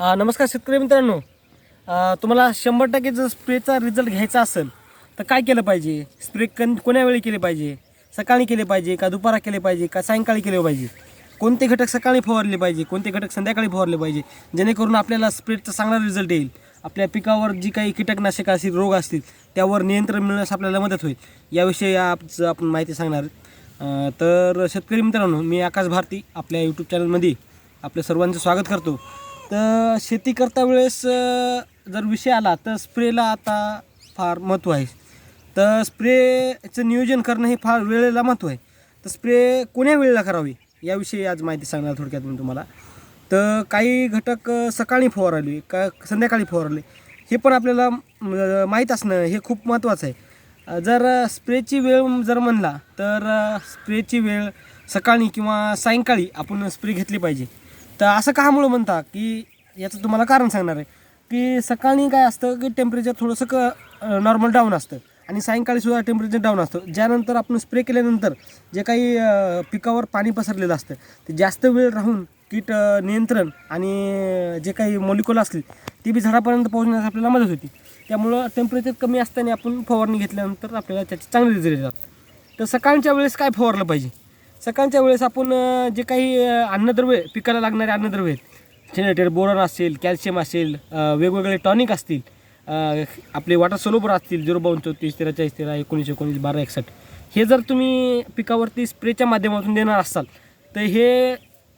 नमस्कार शेतकरी मित्रांनो. तुम्हाला शंभर टक्के जर स्प्रेचा रिझल्ट घ्यायचा असेल तर काय केलं पाहिजे? स्प्रे कन कोण्या वेळी केले पाहिजे? सकाळी केले पाहिजे का दुपारा केले पाहिजे का सायंकाळी केले पाहिजे? कोणते घटक सकाळी फवारले पाहिजे? कोणते घटक संध्याकाळी फवारले पाहिजे? जेणेकरून आपल्याला स्प्रेचा चांगला रिझल्ट येईल. आपल्या पिकावर जी काही कीटकनाशक असतील रोग असतील त्यावर नियंत्रण मिळण्यास आपल्याला मदत होईल. याविषयी आज आपण माहिती सांगणार. तर शेतकरी मित्रांनो मी आकाश भारती आपल्या यूट्यूब चॅनलमध्ये आपल्या सर्वांचं स्वागत करतो. तर शेती करता वेळेस जर विषय आला तर स्प्रेला आता फार महत्त्व आहे. तर स्प्रेचं नियोजन करणं हे फार वेळेला महत्त्व आहे. तर स्प्रे कोण्या वेळेला करावी याविषयी आज माहिती सांगणार थोडक्यात मी तुम्हाला. तर काही घटक सकाळी फवारले का संध्याकाळी फवारले हे पण आपल्याला माहीत असणं हे खूप महत्त्वाचं आहे. जर स्प्रेची वेळ जर म्हणला तर स्प्रेची वेळ सकाळी किंवा सायंकाळी आपण स्प्रे घेतली पाहिजे. तर असं कामुळं म्हणता की याचं तुम्हाला कारण सांगणार आहे. की सकाळी काय असतं की टेम्परेचर थोडंसं क नॉर्मल डाऊन असतं. आणि सायंकाळी सुद्धा टेम्परेचर डाऊन असतं. ज्यानंतर आपण स्प्रे केल्यानंतर जे काही पिकावर पाणी पसरलेलं असतं ते जास्त वेळ राहून कीट नियंत्रण आणि जे काही मॉलिक्युल असतील ती बी झाडापर्यंत पोहोचण्यास आपल्याला मदत होती. त्यामुळं टेम्परेचर कमी असताना आपण फवारणी घेतल्यानंतर आपल्याला त्याचे चांगले रिझल्ट येतात. तर सकाळच्या वेळेस काय फवारलं पाहिजे? सकाळच्या वेळेस आपण जे काही अन्नद्रव्य पिकाला लागणारे अन्नद्रव्य आहेत जेनेटेड बोरॉन असेल कॅल्शियम असेल वेगवेगळे टॉनिक असतील आपले वॉटर सोलोबर असतील झिरो बावन्न चौतीस तेरा चाळीस तेरा एकोणीस एकोणीस बारा एकसष्ट. हे जर तुम्ही पिकावरती स्प्रेच्या माध्यमातून देणार असाल तर हे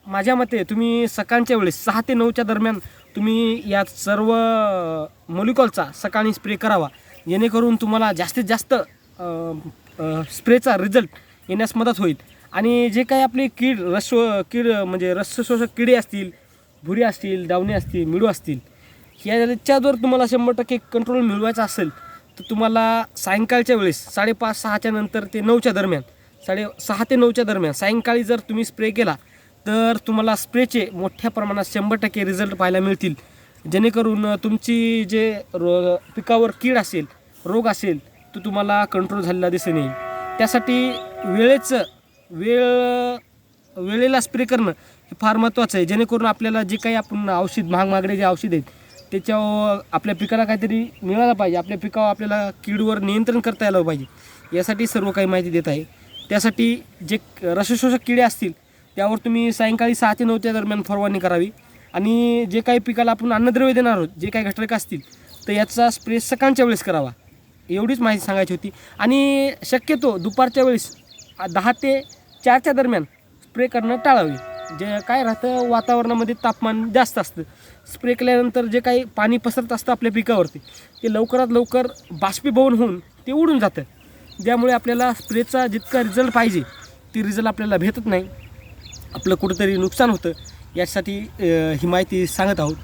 माझ्या मते तुम्ही सकाळच्या वेळेस सहा ते नऊच्या दरम्यान तुम्ही या सर्व मोलिकॉलचा सकाळी स्प्रे करावा. जेणेकरून तुम्हाला जास्तीत जास्त स्प्रेचा रिझल्ट येण्यास मदत होईल. आणि जे काही आपले कीड रस्व कीड म्हणजे रसशोषक किडे असतील भुरी असतील दावणे असतील मिळू असतील ह्याच्या जर तुम्हाला शंभर टक्के कंट्रोल मिळवायचा असेल तर तुम्हाला सायंकाळच्या वेळेस साडेपाच सहाच्या नंतर ते नऊच्या दरम्यान साडे सहा ते नऊच्या दरम्यान सायंकाळी जर तुम्ही स्प्रे केला तर तुम्हाला स्प्रेचे मोठ्या प्रमाणात शंभर टक्के रिझल्ट पाहायला मिळतील. जेणेकरून तुमची जे रो पिकावर कीड असेल रोग असेल तो तुम्हाला कंट्रोल झालेला दिसून येईल. त्यासाठी वेळेचं वेळ वेळेला स्प्रे करणं हे फार महत्त्वाचं आहे. जेणेकरून आपल्याला जे काही आपण औषध महाग महागडे जे औषध आहेत त्याच्यावर आपल्या पिकाला काहीतरी मिळालं पाहिजे. आपल्या पिकावर आपल्याला कीडवर नियंत्रण करता यायला पाहिजे. यासाठी सर्व काही माहिती देत आहे. त्यासाठी जे रसशोषक किडे असतील त्यावर तुम्ही सायंकाळी सहा ते नऊच्या दरम्यान फवारणी करावी. आणि जे काही पिकाला आपण अन्नद्रव्य देणार आहोत जे काही घटक असतील तर याचा स्प्रे सकाळच्या वेळेस करावा. एवढीच माहिती सांगायची होती. आणि शक्यतो दुपारच्या वेळेस दहा ते चारच्या दरम्यान स्प्रे करणं टाळावे. जे काय राहतं वातावरणामध्ये तापमान जास्त असतं. स्प्रे केल्यानंतर जे काही पाणी पसरत असतं आपल्या पिकावरती ते लवकरात लवकर बाष्पीभवन होऊन ते उडून जातं. ज्यामुळे आपल्याला स्प्रेचा जितका रिझल्ट पाहिजे ती रिझल्ट आपल्याला भेटत नाही. आपलं कुठंतरी नुकसान होतं. यासाठी ही माहिती सांगत आहोत.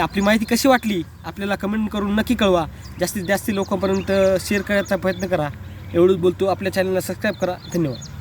आपली माहिती कशी वाटली आपल्याला कमेंट करून नक्की कळवा. जास्तीत जास्त लोकांपर्यंत शेअर करायचा प्रयत्न करा. एवढंच बोलतो. आपल्या चॅनलला सबस्क्राईब करा. धन्यवाद.